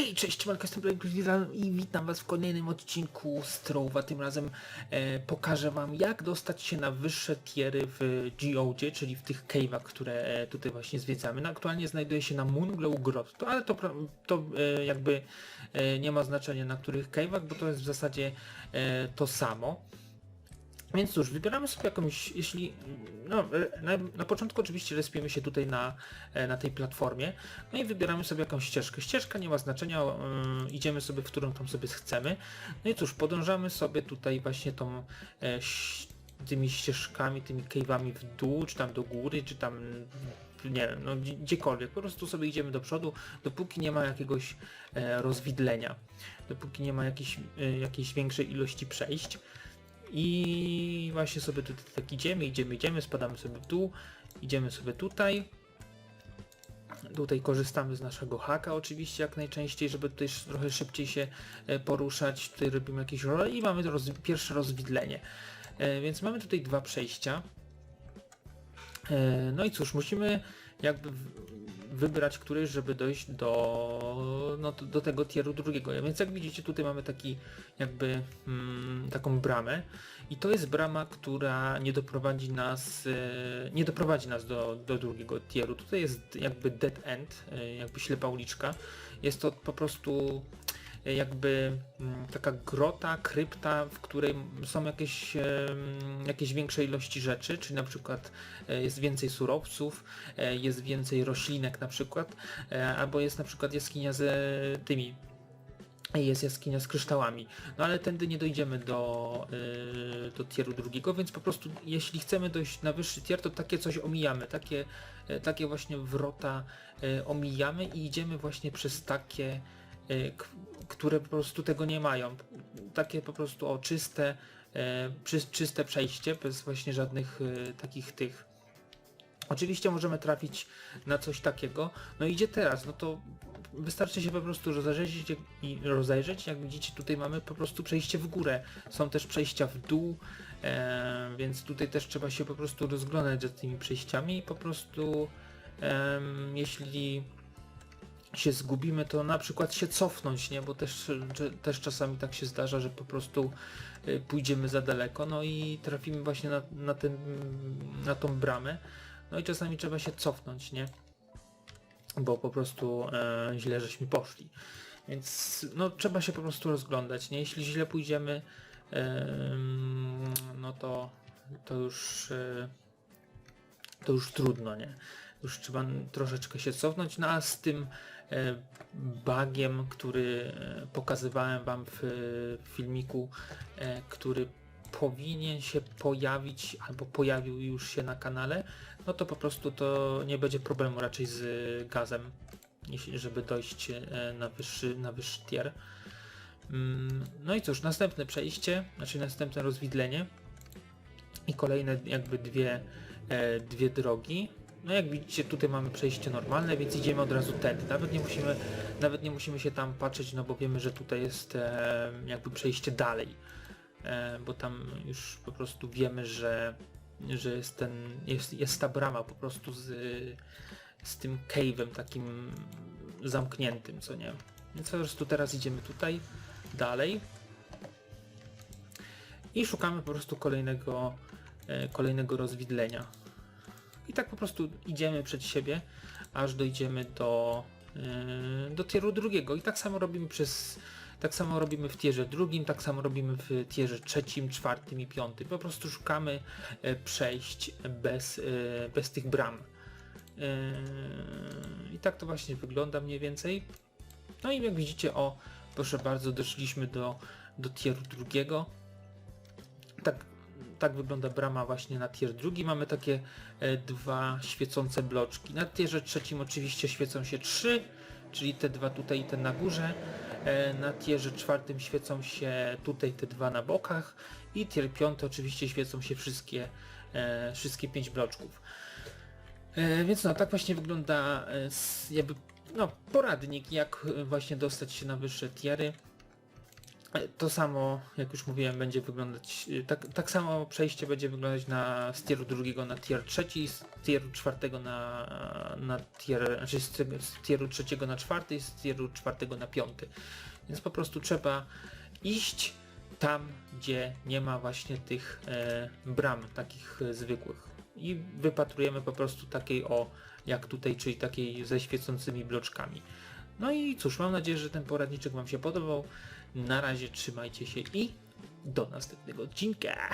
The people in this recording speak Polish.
Hej, cześć, Marka jestem i witam was w kolejnym odcinku Strowa. Tym razem e, pokażę wam jak dostać się na wyższe tiery w Geodzie, czyli w tych cave'ach, które e, tutaj właśnie zwiedzamy. No, aktualnie znajduję się na Moonglow Grotto, ale to, to e, jakby e, nie ma znaczenia na których cave'ach, bo to jest w zasadzie e, to samo. Więc cóż, wybieramy sobie jakąś, jeśli, no, e, na, na początku oczywiście respimy się tutaj na, e, na tej platformie, no i wybieramy sobie jakąś ścieżkę. Ścieżka nie ma znaczenia, y, idziemy sobie, w którą tam sobie chcemy. No i cóż, podążamy sobie tutaj właśnie tą, tymi ścieżkami, tymi cave'ami w dół, czy tam do góry, czy tam, nie wiem, no gdzie- gdziekolwiek. Po prostu sobie idziemy do przodu, dopóki nie ma jakiegoś rozwidlenia, dopóki nie ma jakiejś, jakiejś większej ilości przejść. I właśnie sobie tutaj tak idziemy, idziemy, idziemy, spadamy sobie dół, idziemy sobie tutaj. Tutaj korzystamy z naszego haka oczywiście jak najczęściej, żeby tutaj trochę szybciej się e, poruszać. Tutaj robimy jakieś role i mamy roz, pierwsze rozwidlenie. E, Więc mamy tutaj dwa przejścia. E, No i cóż, musimy jakby wybrać któryś, żeby dojść do, no, do- tego tieru drugiego. Więc jak widzicie tutaj mamy taki jakby mm, taką bramę i to jest brama, która nie doprowadzi nas, e, nie doprowadzi nas do, do drugiego tieru. Tutaj jest jakby dead end, e, jakby ślepa uliczka. Jest to po prostu jakby mm, taka grota, krypta, w której są jakieś, em, jakieś większe ilości rzeczy, czyli na przykład e, jest więcej surowców, e, jest więcej roślinek na przykład, e, albo jest na przykład jaskinia z tymi jest jaskinia z kryształami. No ale tędy nie dojdziemy do, yy, do tieru drugiego, więc po prostu jeśli chcemy dojść na wyższy tier, to takie coś omijamy, takie, e, takie właśnie wrota e, omijamy i idziemy właśnie przez takie, e, które po prostu tego nie mają. Takie po prostu o czyste, e, czyste przejście, bez właśnie żadnych e, takich tych Oczywiście możemy trafić na coś takiego. No idzie teraz, no to wystarczy się po prostu rozejrzeć i rozejrzeć. Jak widzicie tutaj mamy po prostu przejście w górę. Są też przejścia w dół, e, więc tutaj też trzeba się po prostu rozglądać za tymi przejściami i po prostu em, jeśli się zgubimy, to na przykład się cofnąć, nie? Bo też, też czasami tak się zdarza, że po prostu y, pójdziemy za daleko, no i trafimy właśnie na, na, ten, na tą bramę. No i czasami trzeba się cofnąć, nie? Bo po prostu e, źle żeśmy poszli. Więc no trzeba się po prostu rozglądać, nie? Jeśli źle pójdziemy, em, no to, to już e, to już trudno, nie? Już trzeba troszeczkę się cofnąć, no a z tym e, bagiem, który e, pokazywałem wam w, w filmiku, e, który powinien się pojawić albo pojawił już się na kanale, no to po prostu to nie będzie problemu raczej z gazem, żeby dojść e, na wyższy, na wyższy tier. Mm, No i cóż, następne przejście, znaczy następne rozwidlenie i kolejne jakby dwie, e, dwie drogi. No jak widzicie tutaj mamy przejście normalne, więc idziemy od razu tędy. Nawet nie musimy, nawet nie musimy się tam patrzeć, no bo wiemy, że tutaj jest e, jakby przejście dalej. E, bo tam już po prostu wiemy, że, że jest ten, jest, jest ta brama po prostu z, z tym cave'em takim zamkniętym, co nie. Więc po prostu teraz idziemy tutaj dalej i szukamy po prostu kolejnego, e, kolejnego rozwidlenia. I tak po prostu idziemy przed siebie, aż dojdziemy do, e, do tieru drugiego. I tak samo robimy przez. Tak samo robimy w tierze drugim, tak samo robimy w tierze trzecim, czwartym i piątym. Po prostu szukamy e, przejść bez, e, bez tych bram. I tak to właśnie wygląda mniej więcej. No i jak widzicie, o, proszę bardzo, doszliśmy do, do tieru drugiego. Tak, wygląda brama właśnie na tier drugi. Mamy takie e, dwa świecące bloczki. Na tierze trzecim oczywiście świecą się trzy, czyli te dwa tutaj i te na górze. E, na tierze czwartym świecą się tutaj te dwa na bokach i tier piąty oczywiście świecą się wszystkie, e, wszystkie pięć bloczków. Więc no, tak właśnie wygląda jakby no, poradnik, jak właśnie dostać się na wyższe tiery. E, To samo, jak już mówiłem, będzie wyglądać, e, tak, tak samo przejście będzie wyglądać na z tieru drugiego na tier trzeci, z tieru czwartego na, na tier, znaczy z, z tieru trzeciego na czwarty i z tieru czwartego na piąty. Więc po prostu trzeba iść tam, gdzie nie ma właśnie tych e, bram takich e, zwykłych. I wypatrujemy po prostu takiej o, jak tutaj, czyli takiej ze świecącymi bloczkami. No i cóż, mam nadzieję, że ten poradniczek Wam się podobał. Na razie trzymajcie się i do następnego odcinka.